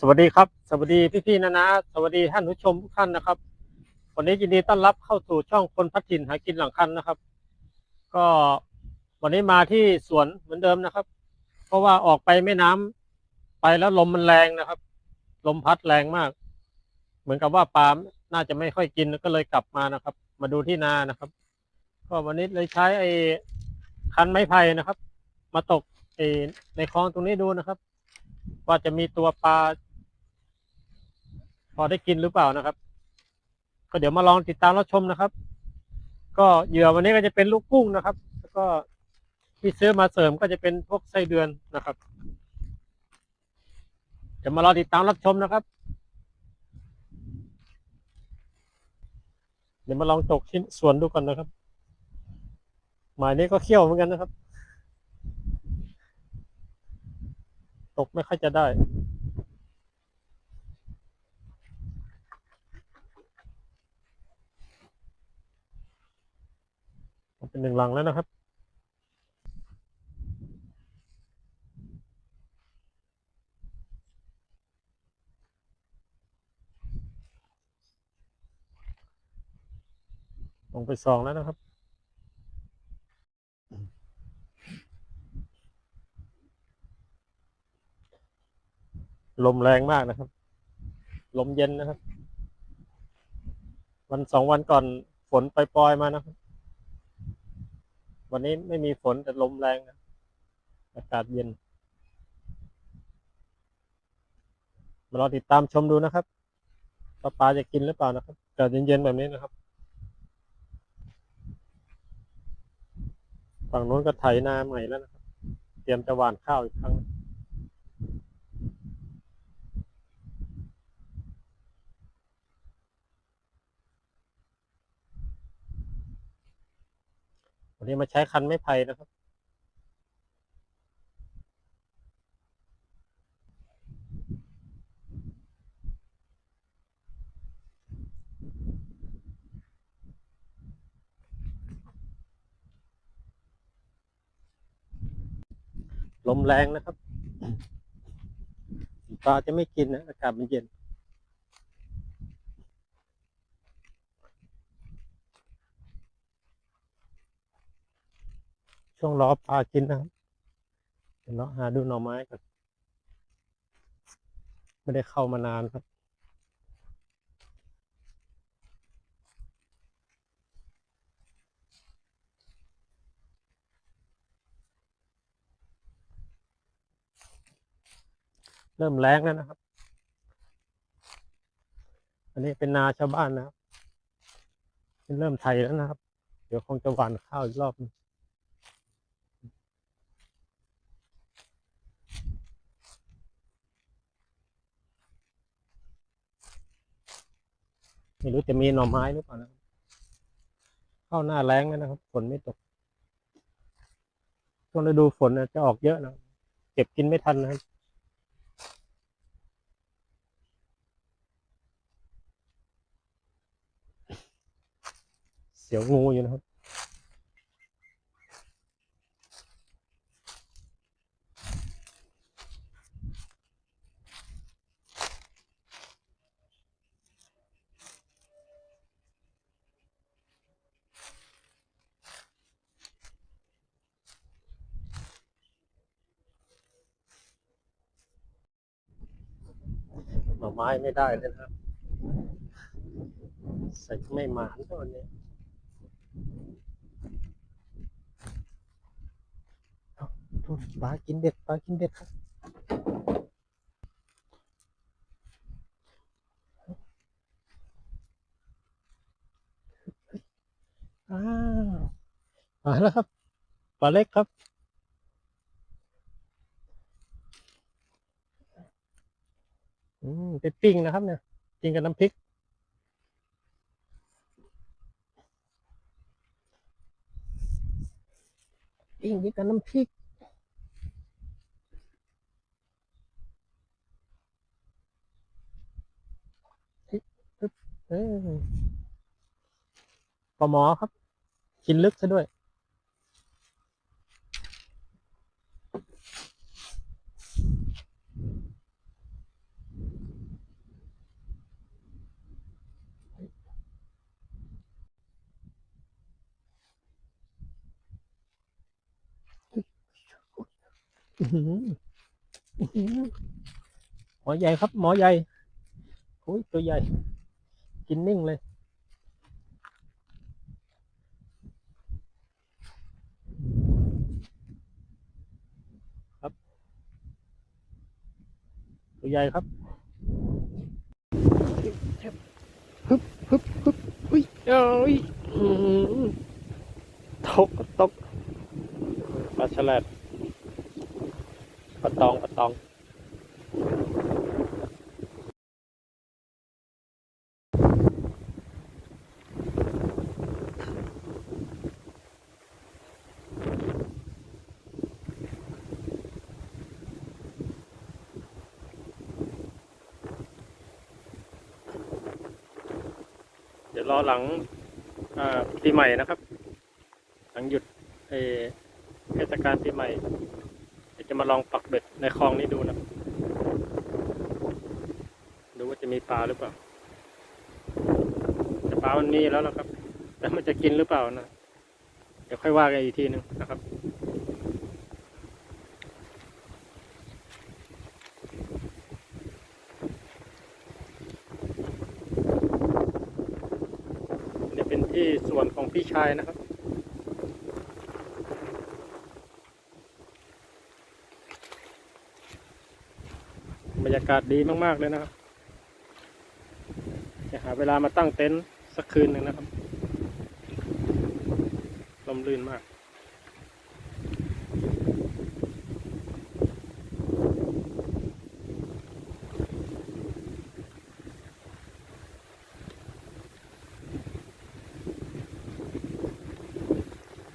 สวัสดีครับ สวัสดีพี่ๆนะนะสวัสดีท่านผู้ชมทุกท่านนะครับ วันนี้ยินดีต้อนรับเข้าสู่ช่องคนพัดถิ่นหากินหลังคันนะครับ ก็วันนี้มาที่สวนเหมือนเดิมนะครับ เพราะว่าออกไปแม่น้ำไปแล้วลมมันแรงนะครับ ลมพัดแรงมาก เหมือนกับว่าปลาน่าจะไม่ค่อยกินก็เลยกลับมานะครับ มาดูที่นานะครับ ก็วันนี้เลยใช้ไอ้คันไม้ไผ่นะครับ มาตกไอ้ในคลองตรงนี้ดูนะครับ ว่าจะมีตัวปลา พอได้กินหรือเปล่านะครับ ก็เดี๋ยวมาลองติดตามรับชมนะครับ ก็เหยื่อวันนี้ก็จะเป็นลูกกุ้งนะครับ แล้วก็ที่ซื้อมาเสริมก็จะเป็นพวกไส้เดือนนะครับ จะมารอติดตามรับชมนะครับ เดี๋ยวมาลองตกชิ้นส่วนดูก่อนนะครับ หมายนี้ก็เขี้ยวเหมือนกันนะครับ ตกไม่ค่อยจะได้ เป็นหนึ่งหลังแล้วนะครับลงไปสองแล้วนะครับ ลมแรงมากนะครับ ลมเย็นนะครับ วันสองวันก่อนฝนปล่อยๆมานะครับ วันนี้ไม่มีฝนแต่ลมแรงนะอากาศเย็น มารอติดตามชมดูนะครับปลาปลาจะกินหรือเปล่านะครับอากาศเย็นๆแบบนี้นะครับ ฝั่งโน้นก็ไถนาใหม่แล้วนะครับ เตรียมจะหว่านข้าวอีกครั้ง วั นี้มาใช้คันไม้ไผ่นะครับ ลมแรงนะครับปลาจะไม่กินนะอากาศมันเย็น ช่วงรอปลากินนะครับเดี๋ยวเราหาดูหน่อไม้ก่อนไม่ได้เข้ามานานครับเริ่มแรงแล้วนะครับ อันนี้เป็นนาชาวบ้านนะครับเริ่มไถแล้วนะครับ เดี๋ยวคงจะหว่านข้าวอีกรอบนึง ไม่รู้จะมีหน่อไม้หรือเปล่านะเข้าหน้าแรงแล้วนะครับ ฝนไม่ตกช่วงฤดูฝนนะจะออกเยอะนะเก็บกินไม่ทันนะครับเสียวงูอยู่นะครับ ไม้ไม่ได้เลยนะครับใส่ไม่หมานตอนนี้ปลากินเด็ดปลากินเด็ดครับอ้าวมาแล้วครับปลาเล็กครับ อืมไปปิ้งนะครับ เนี่ยกินกับน้ำพริก ปิ้งกินกับน้ำพริกเฮ้ยปึ๊บเออปลาหมอครับ กินลึกซะด้วย หมอใหญ่ครับ หมอใหญ่โอ้ยตัวใหญ่ กินนิ่งเลยครับ ตัวใหญ่ครับฮึบฮึบฮึบอุ้ยเอ้ยตกตกปลาฉลาด ปลาตองปลาตองเดี๋ยวรอหลังปีใหม่นะครับ หลังหยุดเทศกาลปีใหม่ มาลองปักเบ็ดในคลองนี้ดูนะ ดูว่าจะมีปลาหรือเปล่า แต่ปลามันมีแล้วนะครับ แต่มันจะกินหรือเปล่านะ เดี๋ยวค่อยว่ากันอีกทีหนึงนะครับนี่เป็นที่ส่วนของพี่ชายนะครับ บรรยากาศดีมากๆเลยนะครับ จะหาเวลามาตั้งเต็นท์สักคืนหนึ่งนะครับ ลมลื่นมาก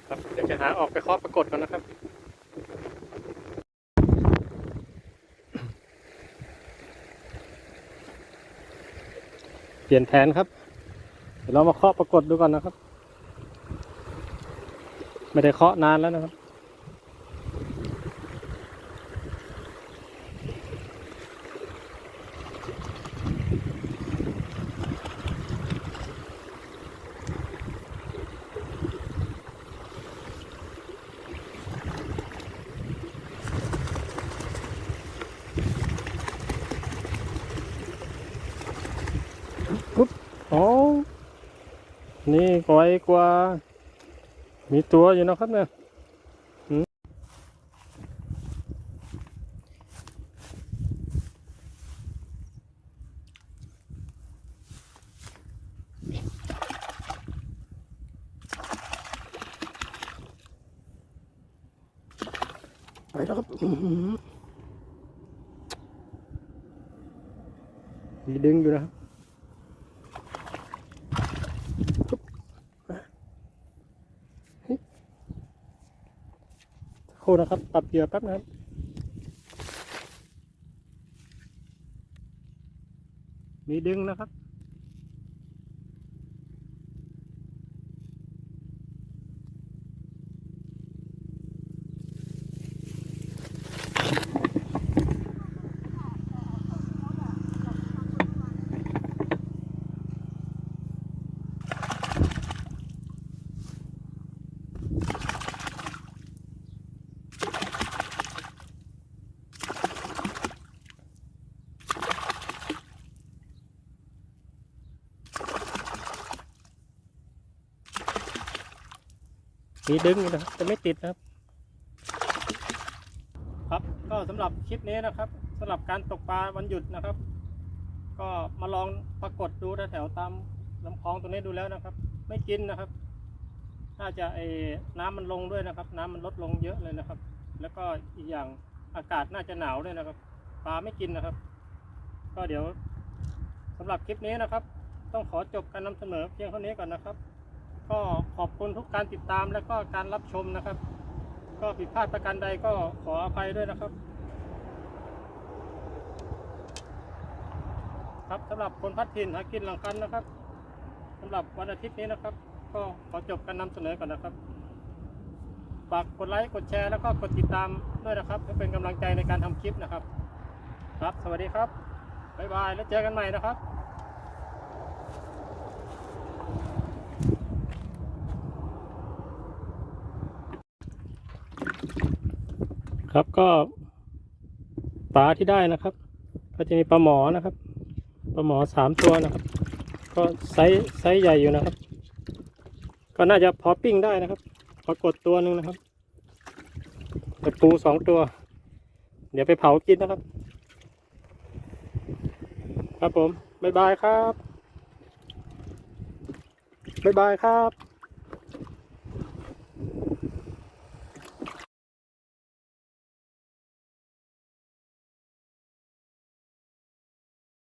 ครับเดี๋ยวจะหาออกไปเคาะปรากฏก่อนนะครับ ลี่ยนแผนครับ เดี๋ยวเรามาเคาะปรากฏดูก่อนนะครับ ไม่ได้เคาะนานแล้วนะครับปุ๊บอ๋อ นี่ไกวกว่า มีตัวอยู่นะครับเนี่ยหืมไปแล้วครับอื้อหือมีดึงอยู่นะครับ โครู่นะครับ ปรับเหยื่อแป๊บนะครับมีดึงนะครับ มีดึงอยู่นะครับจะไม่ติดนะครับ ครับก็สำหรับคลิปนี้นะครับสำหรับการตกปลาวันหยุดนะครับ ก็มาลองปรากฏดูแถวตามลำคลองตรงนี้ดูแล้วนะครับ ไม่กินนะครับ น่าจะไอ้น้ำมันลงด้วยนะครับ น้ำมันลดลงเยอะเลยนะครับ แล้วก็อีกอย่างอากาศน่าจะหนาวด้วยนะครับ ปลาไม่กินนะครับ ก็เดี๋ยวสำหรับคลิปนี้นะครับ ต้องขอจบการนำเสนอเพียงเท่านี้ก่อนนะครับ ก็ขอบคุณทุกการติดตามและก็การรับชมนะครับ ก็ผิดพลาดประการใดก็ขออภัยด้วยนะครับ ครับสำหรับคนพัดถิ่นหากินหลังคันนะครับสำหรับวันอาทิตย์นี้นะครับ ก็ขอจบการนำเสนอก่อนนะครับฝากกดไลค์กดแชร์แล้วก็กดติดตามด้วยนะครับเพื่อเป็นกำลังใจในการทำคลิปนะครับ ครับ สวัสดีครับบ๊ายบายแล้วเจอกันใหม่นะครับ ครับก็ปลาที่ได้นะครับ ก็จะมีปลาหมอนะครับปลาหมอสามตัวนะครับ ก็ไซส์ไซส์ใหญ่อยู่นะครับ ก็น่าจะพอปิ้งได้นะครับปรากฏตัวหนึ่งนะครับแต่ปูสองตัว เดี๋ยวไปเผากินนะครับ ครับผม บ๊ายบายครับ บ๊ายบายครับ